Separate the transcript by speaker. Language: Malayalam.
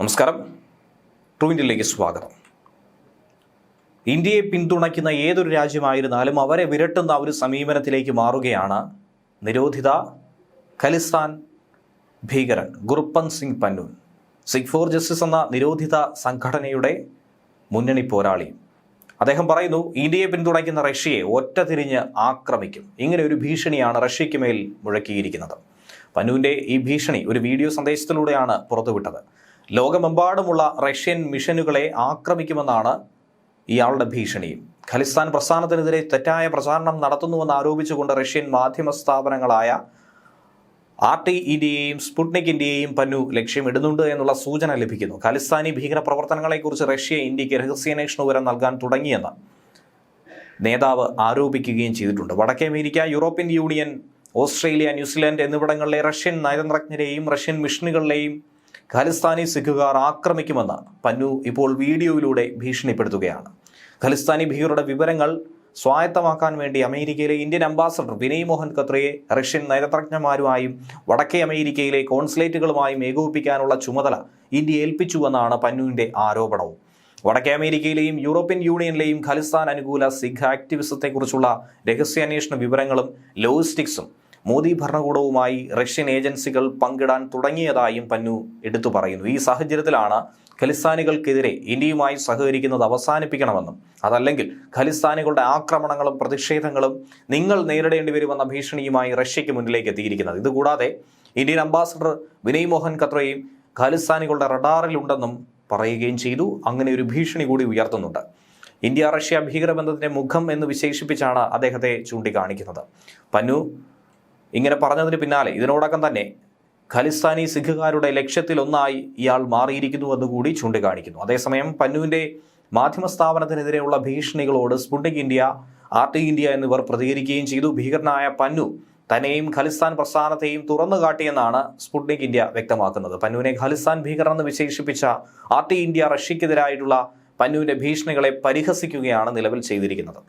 Speaker 1: നമസ്കാരം. ട്രൂ ഇന്ത്യയിലേക്ക് സ്വാഗതം. ഇന്ത്യയെ പിന്തുണയ്ക്കുന്ന ഏതൊരു രാജ്യമായിരുന്നാലും അവരെ വിരട്ടുന്ന ഒരു സമീപനത്തിലേക്ക് മാറുകയാണ് നിരോധിത ഖലിസ്ഥാൻ ഭീകരൻ ഗുർപ്പൻ സിംഗ് പന്നൂൻ. സിഖ് ഫോർ ജസ്റ്റിസ് എന്ന നിരോധിത സംഘടനയുടെ മുന്നണി പോരാളി. അദ്ദേഹം പറയുന്നു ഇന്ത്യയെ പിന്തുണയ്ക്കുന്ന റഷ്യയെ ഒറ്റ തിരിഞ്ഞ് ആക്രമിക്കും. ഇങ്ങനെ ഒരു ഭീഷണിയാണ് റഷ്യയ്ക്ക് മേൽ മുഴക്കിയിരിക്കുന്നത്. പന്നുവിന്റെ ഈ ഭീഷണി ഒരു വീഡിയോ സന്ദേശത്തിലൂടെയാണ് പുറത്തുവിട്ടത്. ലോകമെമ്പാടുമുള്ള റഷ്യൻ മിഷനുകളെ ആക്രമിക്കുമെന്നാണ് ഇയാളുടെ ഭീഷണി. ഖലിസ്ഥാൻ പ്രസ്ഥാനത്തിനെതിരെ തെറ്റായ പ്രചാരണം നടത്തുന്നുവെന്ന് ആരോപിച്ചുകൊണ്ട് റഷ്യൻ മാധ്യമ സ്ഥാപനങ്ങളായ ആർ ടി ഇന്ത്യയെയും സ്പുട്നിക് ഇന്ത്യയെയും പന്നു ലക്ഷ്യമിടുന്നുണ്ട് എന്നുള്ള സൂചന ലഭിക്കുന്നു. ഖലിസ്ഥാനി ഭീകരപ്രവർത്തനങ്ങളെക്കുറിച്ച് റഷ്യ ഇന്ത്യയ്ക്ക് രഹസ്യാന്വേഷണ വിവരം നൽകാൻ തുടങ്ങിയെന്ന് നേതാവ് ആരോപിക്കുകയും ചെയ്തിട്ടുണ്ട്. വടക്കേ America European union Australia New Zealand എന്നിവിടങ്ങളിലെ റഷ്യൻ നയതന്ത്രജ്ഞരെയും റഷ്യൻ മിഷനുകളിലെയും ഖലിസ്ഥാനി സിഖുകാർ ആക്രമിക്കുമെന്ന് പന്നു ഇപ്പോൾ വീഡിയോയിലൂടെ ഭീഷണിപ്പെടുത്തുകയാണ്. ഖലിസ്ഥാനി ഭീകരരുടെ വിവരങ്ങൾ സ്വായത്തമാക്കാൻ വേണ്ടി അമേരിക്കയിലെ ഇന്ത്യൻ അംബാസഡർ വിനയ് മോഹൻ ഖത്രയെ റഷ്യൻ നയതന്ത്രജ്ഞന്മാരുമായും വടക്കേ അമേരിക്കയിലെ കോൺസുലേറ്റുകളുമായും ഏകോപിപ്പിക്കാനുള്ള ചുമതല ഇന്ത്യ ഏൽപ്പിച്ചുവെന്നാണ് പന്നുവിന്റെ ആരോപണവും. വടക്കേ അമേരിക്കയിലെയും യൂറോപ്യൻ യൂണിയനിലെയും ഖലിസ്ഥാൻ അനുകൂല സിഖ് ആക്ടിവിസത്തെക്കുറിച്ചുള്ള രഹസ്യാന്വേഷണ വിവരങ്ങളും ലോജിസ്റ്റിക്സും മോദി ഭരണകൂടവുമായി റഷ്യൻ ഏജൻസികൾ പങ്കിടാൻ തുടങ്ങിയതായും പന്നു എടുത്തു പറയുന്നു. ഈ സാഹചര്യത്തിലാണ് ഖലിസ്ഥാനികൾക്കെതിരെ ഇന്ത്യയുമായി സഹകരിക്കുന്നത് അവസാനിപ്പിക്കണമെന്നും അതല്ലെങ്കിൽ ഖലിസ്ഥാനികളുടെ ആക്രമണങ്ങളും പ്രതിഷേധങ്ങളും നിങ്ങൾ നേരിടേണ്ടി വരുമെന്ന ഭീഷണിയുമായി റഷ്യയ്ക്ക് മുന്നിലേക്ക് എത്തിയിരിക്കുന്നത്. ഇതുകൂടാതെ ഇന്ത്യൻ അംബാസഡർ വിനയ് മോഹൻ ഖത്രയും ഖലിസ്ഥാനികളുടെ റഡാറിലുണ്ടെന്നും പറയുകയും ചെയ്തു. അങ്ങനെ ഒരു ഭീഷണി കൂടി ഉയർത്തുന്നുണ്ട്. ഇന്ത്യ റഷ്യ ഭീകരബന്ധത്തിന്റെ മുഖം എന്ന് വിശേഷിപ്പിച്ചാണ് അദ്ദേഹത്തെ ചൂണ്ടിക്കാണിക്കുന്നത്. പന്നു ഇങ്ങനെ പറഞ്ഞതിന് പിന്നാലെ ഇതിനോടകം തന്നെ ഖലിസ്ഥാനി സിഖുകാരുടെ ലക്ഷ്യത്തിലൊന്നായി ഇയാൾ മാറിയിരിക്കുന്നുവെന്ന് കൂടി ചൂണ്ടിക്കാണിക്കുന്നു. അതേസമയം പന്നുവിന്റെ മാധ്യമ സ്ഥാപനത്തിനെതിരെയുള്ള ഭീഷണികളോട് Sputnik India R T India എന്നിവർ പ്രതികരിക്കുകയും ചെയ്തു. ഭീകരനായ പന്നു തന്നെയും ഖലിസ്ഥാൻ പ്രസ്ഥാനത്തെയും തുറന്നു കാട്ടിയെന്നാണ് സ്പുട്നിക് ഇന്ത്യ വ്യക്തമാക്കുന്നത്. പന്നുവിനെ ഖലിസ്ഥാൻ ഭീകരൻ എന്ന് വിശേഷിപ്പിച്ച ആർ ടി ഇന്ത്യ റഷ്യക്കെതിരായിട്ടുള്ള പന്നുവിന്റെ ഭീഷണികളെ പരിഹസിക്കുകയാണ് നിലവിൽ ചെയ്തിരിക്കുന്നത്.